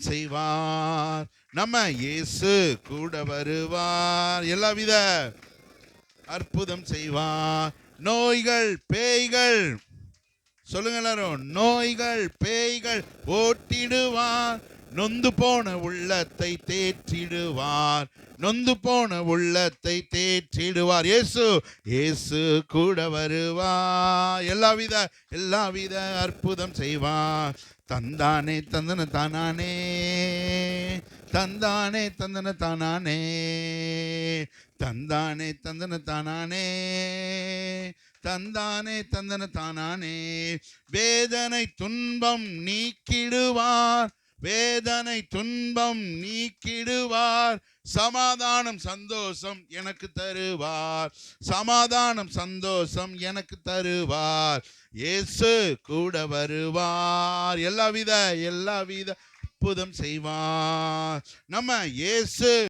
செய்வார். நம்ம இயேசு கூட வருவார். எல்லாவித அற்புதம் செய்வார். நோய்கள் பேய்கள். சொல்லுங்க எல்லாரும். நோய்கள் பேய்கள் ஓட்டிடுவார். நொந்து போன உள்ளத்தை தேற்றிடுவார். நொந்து போன உள்ளத்தை தேற்றிடுவார். இயேசு இயேசு கூட வருவார். எல்லாவித எல்லாவித அற்புதம் செய்வார். தந்தானே தந்தன தானானே. தந்தானே தந்தன தானானே. தந்தானே தந்தன தானானே. தந்தானே தந்தன தானானே. வேதனை துன்பம் நீக்கிடுவார். வேதனை துன்பம் நீக்கிடுவார். சமாதானம் சந்தோஷம் எனக்கு தருவார். சமாதானம் சந்தோஷம் எனக்கு தருவார். இயேசு கூட வருவார். எல்லாவித எல்லாவித அற்புதம் செய்வார். நம்ம இயேசு